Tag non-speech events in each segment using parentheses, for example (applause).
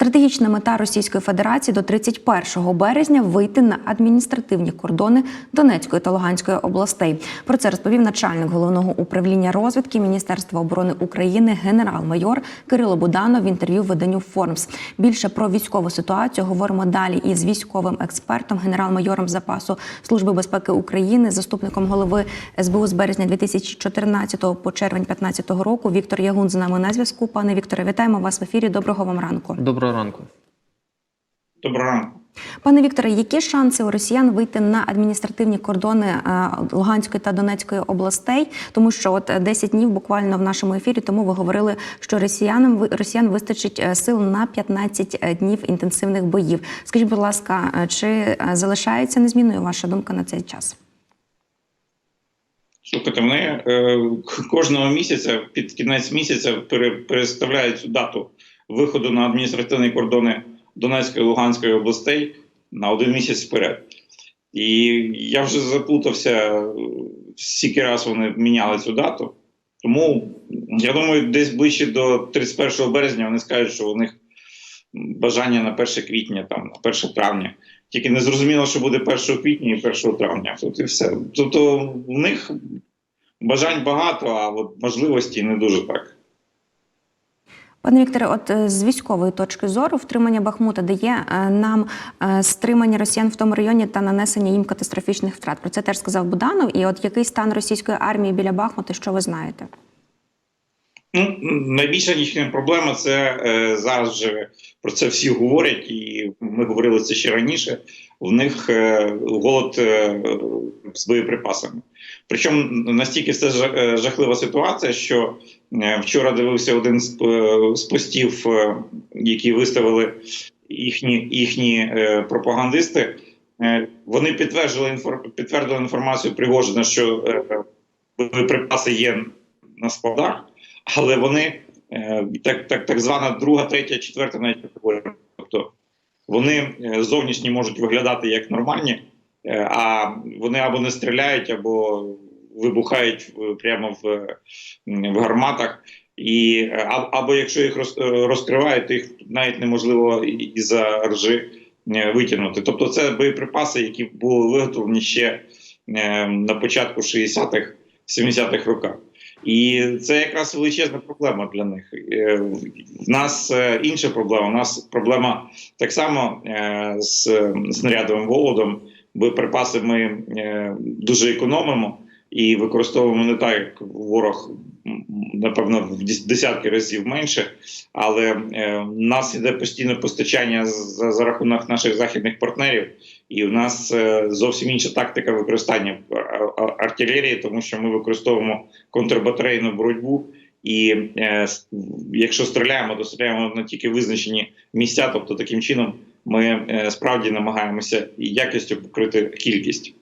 Стратегічна мета Російської Федерації до 31 березня вийти на адміністративні кордони Донецької та Луганської областей. Про це розповів начальник головного управління розвідки Міністерства оборони України генерал-майор Кирило Буданов в інтерв'ю виданню Формс. Більше про військову ситуацію говоримо далі із військовим експертом, генерал-майором запасу Служби безпеки України, заступником голови СБУ з березня 2014 по червень 2015 року. Віктор Ягун з нами на зв'язку. Пане Вікторе, вітаємо вас в ефірі. Доброго вам ранку. Доброго ранку. Доброго ранку. Пане Вікторе, які шанси у росіян вийти на адміністративні кордони е, Луганської та Донецької областей? Тому що от 10 днів буквально в нашому ефірі тому ви говорили, що росіянам росіян вистачить е, сил на 15 днів інтенсивних боїв. Скажіть, будь ласка, е, чи е, залишається незмінною ваша думка на цей час? Слухайте, вони е, кожного місяця під кінець місяця переставляють цю дату виходу на адміністративні кордони Донецької і Луганської областей на один місяць вперед. І я вже заплутався, скільки раз вони міняли цю дату. Тому я думаю, десь ближче до 31 березня вони скажуть, що у них бажання на 1 квітня, там, на 1 травня. Тільки не зрозуміло, що буде 1 квітня і 1 травня. Тут і все. Тобто в них бажань багато, а от можливості не дуже так. Пане Вікторе, от е, з військової точки зору втримання Бахмута дає е, нам е, стримання росіян в тому районі та нанесення їм катастрофічних втрат. Про це теж сказав Буданов. І от який стан російської армії біля Бахмута, що ви знаєте? Ну, найбільша їхня проблема це е, зараз вже про це всі говорять, і ми говорили це ще раніше. В них е, голод е, з боєприпасами. Причому настільки це жа- жахлива ситуація, що вчора дивився один з, постів, е, які виставили їхні, їхні е, пропагандисти. Е, вони підтвердили підтвердили інформацію Пригожина, що е, боєприпаси є на складах але вони е, так, так, так звана друга, третя, четверта навіть категорія. Тобто вони е, зовнішні можуть виглядати як нормальні, е, а вони або не стріляють, або вибухають прямо в, в гарматах. І, е, або якщо їх роз- е, розкривають, то їх навіть неможливо і- із-за ржи е, витягнути. Тобто, це боєприпаси, які були виготовлені ще е, на початку 60-х, 70-х роках. І це якраз величезна проблема для них. Е, В нас е, інша проблема. У нас проблема так само е, з е, снарядовим голодом. Боєприпаси ми е, дуже економимо і використовуємо не так, як ворог, напевно, в дес- десятки разів менше. Але е, в нас іде постійне постачання за, за рахунок наших західних партнерів, і в нас е, зовсім інша тактика використання а- артилерії, тому що ми використовуємо контрбатарейну боротьбу. І е, якщо стріляємо, то стріляємо на тільки визначені місця. Тобто, таким чином ми е, справді намагаємося якістю покрити кількість.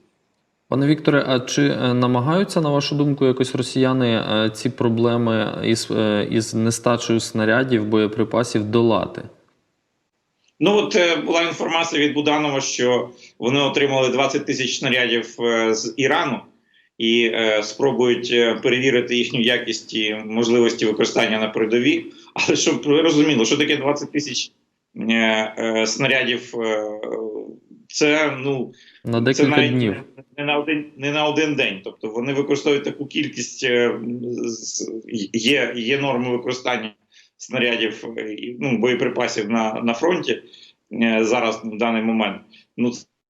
Пане Вікторе, а чи е, намагаються, на вашу думку, якось росіяни е, ці проблеми із, е, із нестачею снарядів, боєприпасів долати? Ну от була інформація від Буданова, що вони отримали 20 тисяч снарядів з Ірану і спробують перевірити їхню якість і можливості використання на передовій. Але щоб ви розуміли, що таке 20 тисяч снарядів, це ну На це навіть днів. не на один не на один день. Тобто вони використовують таку кількість, е, є, є норми використання снарядів е, і, ну, боєприпасів на, на фронті е, зараз в даний момент. Ну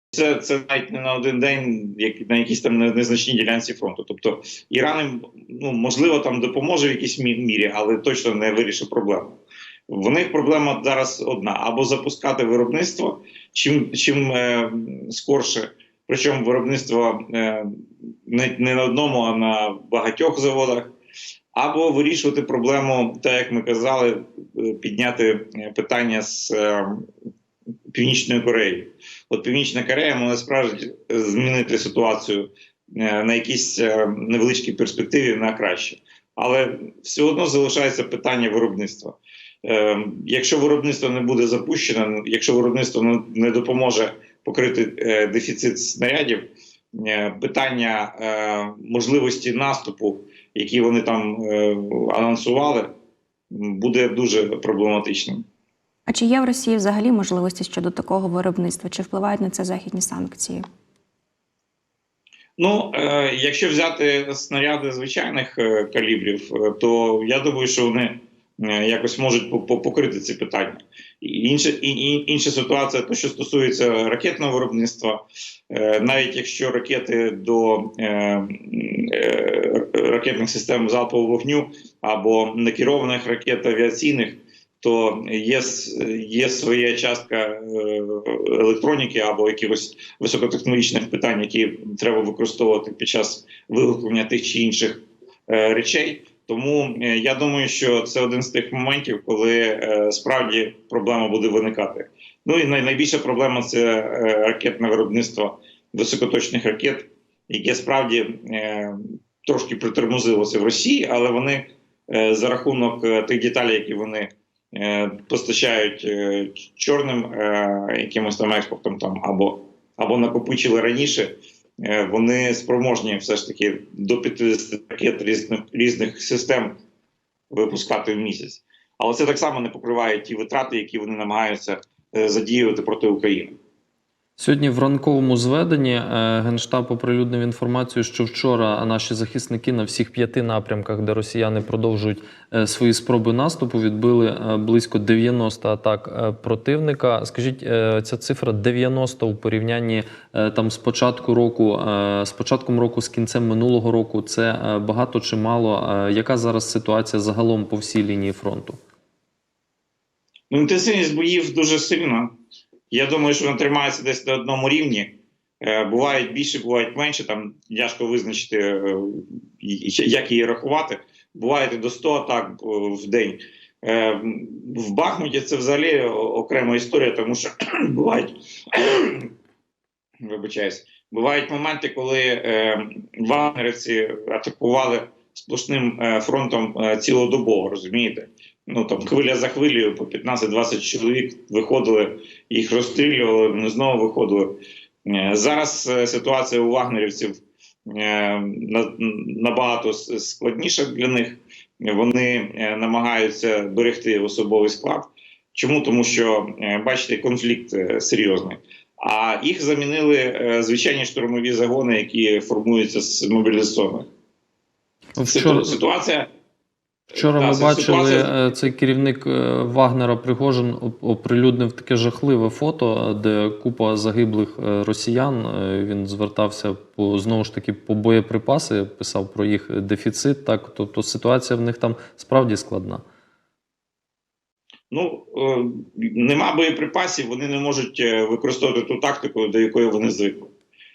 це, це навіть не на один день, як на якійсь там незначній ділянці фронту. Тобто Іран ну можливо там допоможе в якійсь мі- мірі, але точно не вирішить проблему. В них проблема зараз одна: або запускати виробництво чим, чим е, скорше. Причому виробництво е, не, не на одному, а на багатьох заводах, або вирішувати проблему, так як ми казали, е, підняти е, питання з е, Північною Кореєю. От Північна Корея може справді змінити ситуацію е, на якійсь е, невеличкій перспективі на краще. Але все одно залишається питання виробництва. Е, Якщо виробництво не буде запущено, якщо виробництво не- допоможе покрити е, дефіцит снарядів, е, питання е, можливості наступу, які вони там анонсували, буде дуже проблематичним. А чи є в Росії взагалі можливості щодо такого виробництва? Чи впливають на це західні санкції? Ну, якщо взяти снаряди звичайних калібрів, то я думаю, що вони якось можуть по- по- покрити ці питання. Інша, інша ситуація, то що стосується ракетного виробництва, е, навіть якщо ракети до е, е, ракетних систем залпового вогню або некерованих ракет авіаційних, то є, є своя частка е, електроніки або якихось високотехнологічних питань, які треба використовувати під час виготовлення тих чи інших е, речей. Тому е, я думаю, що це один з тих моментів, коли е, справді проблема буде виникати. Ну і найбільша проблема це е, ракетне виробництво високоточних ракет, яке справді трошки притормозилося в Росії, але вони за рахунок тих деталей, які вони постачають чорним якимось там експортом, там або, або накопичили раніше. Е, Вони спроможні все ж таки до 50 ракет різних, різних систем випускати в місяць. Але це так само не покриває ті витрати, які вони намагаються е, задіювати проти України. Сьогодні в ранковому зведенні е, Генштаб оприлюднив інформацію, що вчора наші захисники на всіх п'яти напрямках, де росіяни продовжують е, свої спроби наступу, відбили е, близько 90 атак противника. Скажіть, ця цифра 90 у порівнянні там з початку року, з початком року, з кінцем минулого року. Це багато чи мало? Яка зараз ситуація загалом по всій лінії фронту? Ну, інтенсивність боїв дуже сильна. Я думаю, що вона тримається десь на одному рівні. Е, бувають більше, бувають менше. Там тяжко визначити, е, як її рахувати. Буває до 100 атак е, в день. В Бахмуті це взагалі окрема історія, тому що (clears throat) бувають вибачаюсь, бувають моменти, коли вагнерівці атакували сплошним фронтом цілодобово, розумієте? Ну там хвиля за хвилею по 15-20 чоловік виходили, їх розстрілювали, вони знову виходили. Е, Зараз е, ситуація у вагнерівців е, набагато складніша для них. Вони намагаються берегти особовий склад. Чому? Тому що бачите, конфлікт серйозний. А їх замінили звичайні штурмові загони, які формуються з мобілізованих. Вчора, Ситу- Ситуація Вчора ми бачили, е, цей керівник е, Вагнера Пригожин оприлюднив таке жахливе фото, де купа загиблих е, росіян. Він звертався по знову ж таки по боєприпаси, писав про їх дефіцит. Так, тобто ситуація в них там справді складна. Ну нема боєприпасів, вони не можуть використовувати ту тактику, до якої вони звикли.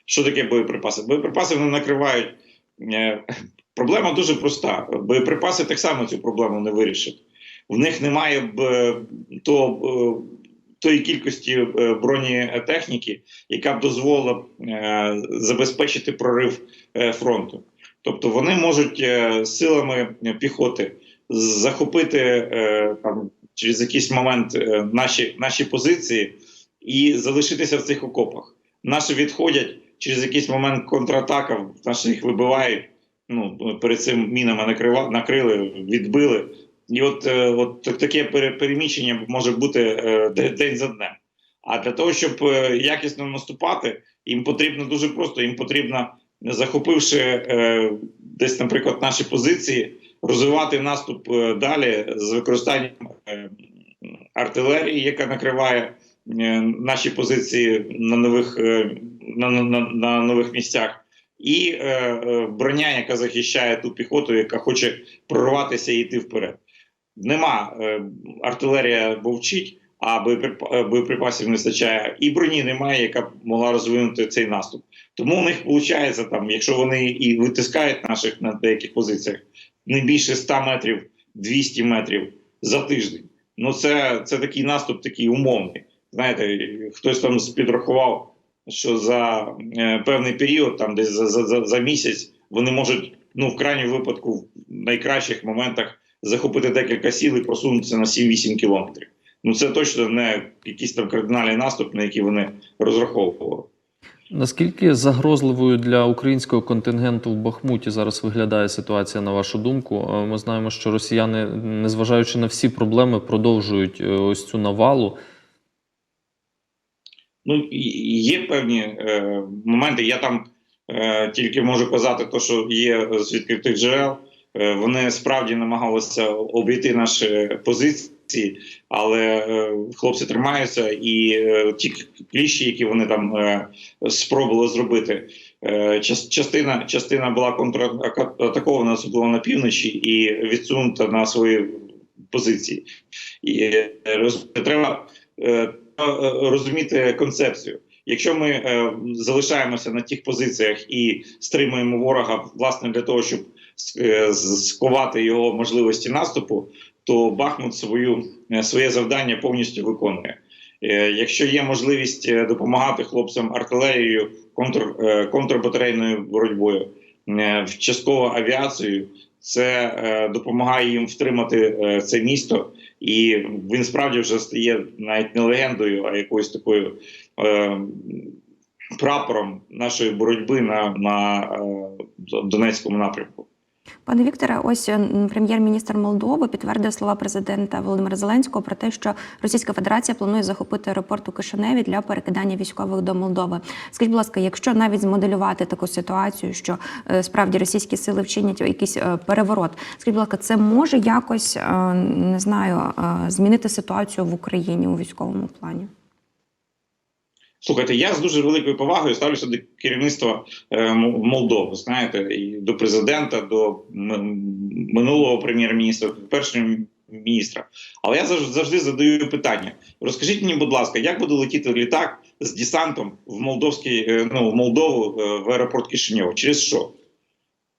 Що таке боєприпаси? Боєприпаси вони накривають. Проблема дуже проста. Боєприпаси так само цю проблему не вирішать. В них немає е, то, е, тої кількості е, бронетехніки, яка б дозволила забезпечити прорив фронту. Тобто вони можуть силами піхоти захопити там через якийсь момент наші, наші позиції і залишитися в цих окопах. Наші відходять через якийсь момент контратака, наші їх вибивають. Ну перед цим мінами накрила, накрили, відбили. І от, е, от таке пере- переміщення може бути е, де- день за днем. А для того, щоб е, якісно наступати, їм потрібно дуже просто. Їм потрібно, захопивши десь, наприклад, наші позиції, розвивати наступ далі з використанням артилерії, яка накриває наші позиції на нових, на, на, на нових місцях, і е, е, броня, яка захищає ту піхоту, яка хоче прорватися і йти вперед. Нема е, артилерія мовчить, а е, боєприпасів не вистачає, і броні немає, яка б могла розвинути цей наступ. Тому у них виходить, там, якщо вони і витискають наших на деяких позиціях не більше 100 метрів, 200 метрів за тиждень. Ну це, це такий наступ, такий умовний. Знаєте, хтось там підрахував, що за е, певний період, там десь за, за, за, місяць, вони можуть, ну в крайньому випадку, в найкращих моментах захопити декілька сіл і просунутися на 7-8 кілометрів. Ну це точно не якийсь там кардинальний наступ, на який вони розраховували. Наскільки загрозливою для українського контингенту в Бахмуті зараз виглядає ситуація, на вашу думку? Е, Ми знаємо, що росіяни, незважаючи на всі проблеми, продовжують е, ось цю навалу. Ну, є певні е, моменти. Я там е, тільки можу казати, то, що є з відкритих джерел. Е, вони справді намагалися обійти наші позиції, але е, хлопці тримаються, і е, ті кліщі, які вони там е, спробували зробити. е, Частина, частина була контратакована, особливо на півночі, і відсунута на свої позиції. І е, треба, е, розуміти концепцію. Якщо ми е, залишаємося на тих позиціях і стримуємо ворога власне для того, щоб е, з- його можливості наступу, то Бахмут свою е, своє завдання повністю виконує. Е, Якщо є можливість е, допомагати хлопцям артилерією, контр, е, контрбатарейною боротьбою, е, частково авіацією, це е, допомагає їм втримати е, це місто, і він справді вже стає навіть не легендою, а якоюсь такою е, прапором нашої боротьби на, на е, Донецькому напрямку. Пане Вікторе, ось е, прем'єр-міністр Молдови підтвердив слова президента Володимира Зеленського про те, що Російська Федерація планує захопити аеропорт у Кишиневі для перекидання військових до Молдови. Скажіть, будь ласка, якщо навіть змоделювати таку ситуацію, що е, справді російські сили вчинять якийсь е, переворот, скажіть, будь ласка, це може якось не знаю змінити ситуацію в Україні у військовому плані? Слухайте, я з дуже великою повагою ставлюся до керівництва е, Молдови. Знаєте, і до президента, до минулого прем'єр-міністра, першого міністра. Але я завжди, завжди задаю питання: розкажіть мені, будь ласка, як буде летіти літак з десантом в Молдовський, е, ну, в Молдову е, в аеропорт Кишиньова? Через що?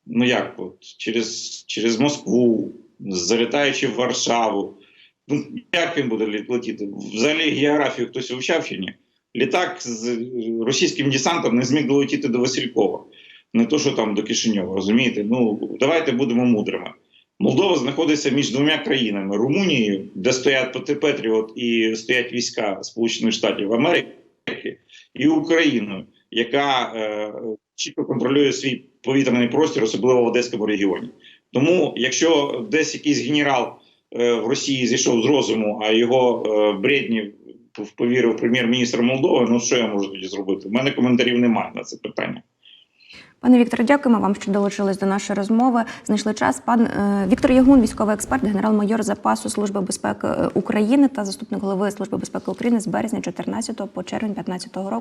Ну як? От, через, через Москву, залітаючи в Варшаву. Ну, як він буде летіти? Взагалі географію хтось вивчав чи ні? Літак з російським десантом не зміг долетіти до Василькова. Не то, що там до Кишиньова, розумієте? Ну, давайте будемо мудрими. Молдова знаходиться між двома країнами: Румунією, де стоять Петріот і стоять війська Сполучених Штатів Америки, і Україною, яка е, чітко контролює свій повітряний простір, особливо в Одеському регіоні. Тому, якщо десь якийсь генерал е, в Росії зійшов з розуму, а його е, бредні повірив прем'єр-міністр Молдови, ну що я можу тоді зробити? У мене коментарів немає на це питання. Пане Вікторе, дякуємо вам, що долучились до нашої розмови. Знайшли час. Пан е, Віктор Ягун, військовий експерт, генерал-майор запасу Служби безпеки е, України та заступник голови Служби безпеки України з березня 14 по червень 15 року.